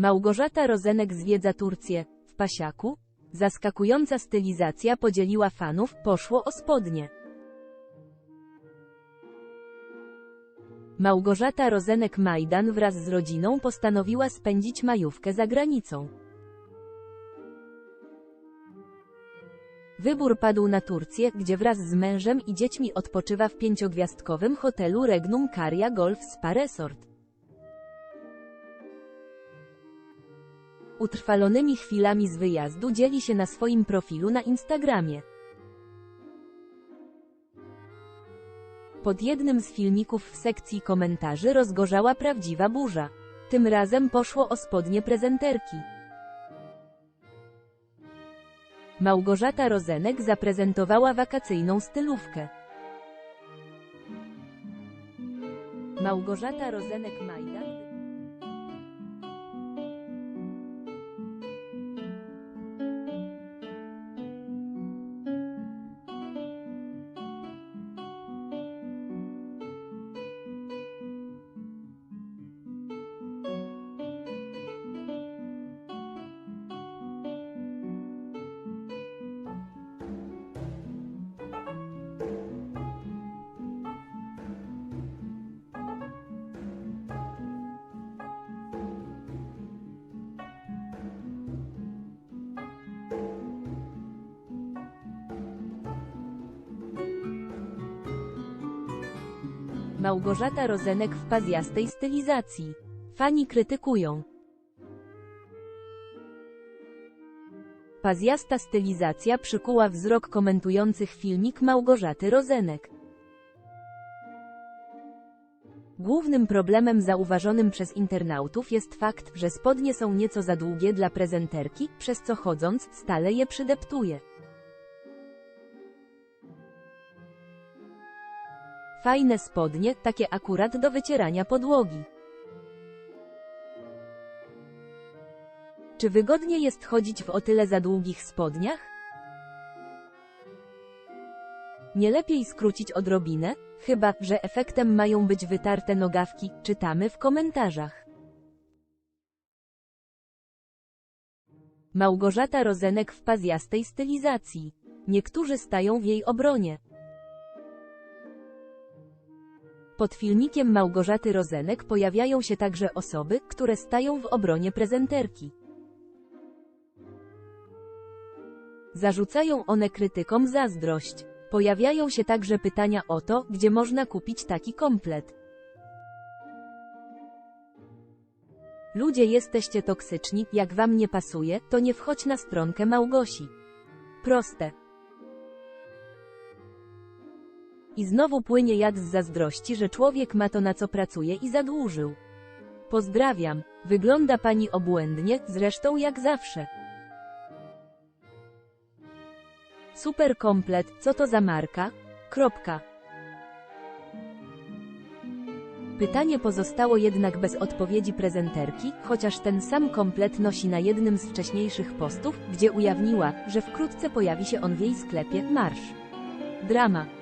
Małgorzata Rozenek zwiedza Turcję. W pasiaku? Zaskakująca stylizacja podzieliła fanów, poszło o spodnie. Małgorzata Rozenek-Majdan wraz z rodziną postanowiła spędzić majówkę za granicą. Wybór padł na Turcję, gdzie wraz z mężem i dziećmi odpoczywa w pięciogwiazdkowym hotelu Regnum Caria Golf Spa Resort. Utrwalonymi chwilami z wyjazdu dzieli się na swoim profilu na Instagramie. Pod jednym z filmików w sekcji komentarzy rozgorzała prawdziwa burza. Tym razem poszło o spodnie prezenterki. Małgorzata Rozenek zaprezentowała wakacyjną stylówkę. Małgorzata Rozenek-Majdan Małgorzata Rozenek w pazjastej stylizacji. Fani krytykują. Pazjasta stylizacja przykuła wzrok komentujących filmik Małgorzaty Rozenek. Głównym problemem zauważonym przez internautów jest fakt, że spodnie są nieco za długie dla prezenterki, przez co chodząc, stale je przydeptuje. Fajne spodnie, takie akurat do wycierania podłogi. Czy wygodnie jest chodzić w o tyle za długich spodniach? Nie lepiej skrócić odrobinę? Chyba, że efektem mają być wytarte nogawki, czytamy w komentarzach. Małgorzata Rozenek w pazjastej stylizacji. Niektórzy stają w jej obronie. Pod filmikiem Małgorzaty Rozenek pojawiają się także osoby, które stają w obronie prezenterki. Zarzucają one krytykom zazdrość. Pojawiają się także pytania o to, gdzie można kupić taki komplet. Ludzie jesteście toksyczni, jak wam nie pasuje, to nie wchodź na stronkę Małgosi. Proste. I znowu płynie jad z zazdrości, że człowiek ma to na co pracuje i zadłużył. Pozdrawiam. Wygląda pani obłędnie, zresztą jak zawsze. Super komplet, co to za marka? Kropka. Pytanie pozostało jednak bez odpowiedzi prezenterki, chociaż ten sam komplet nosi na jednym z wcześniejszych postów, gdzie ujawniła, że wkrótce pojawi się on w jej sklepie Marsz. Drama.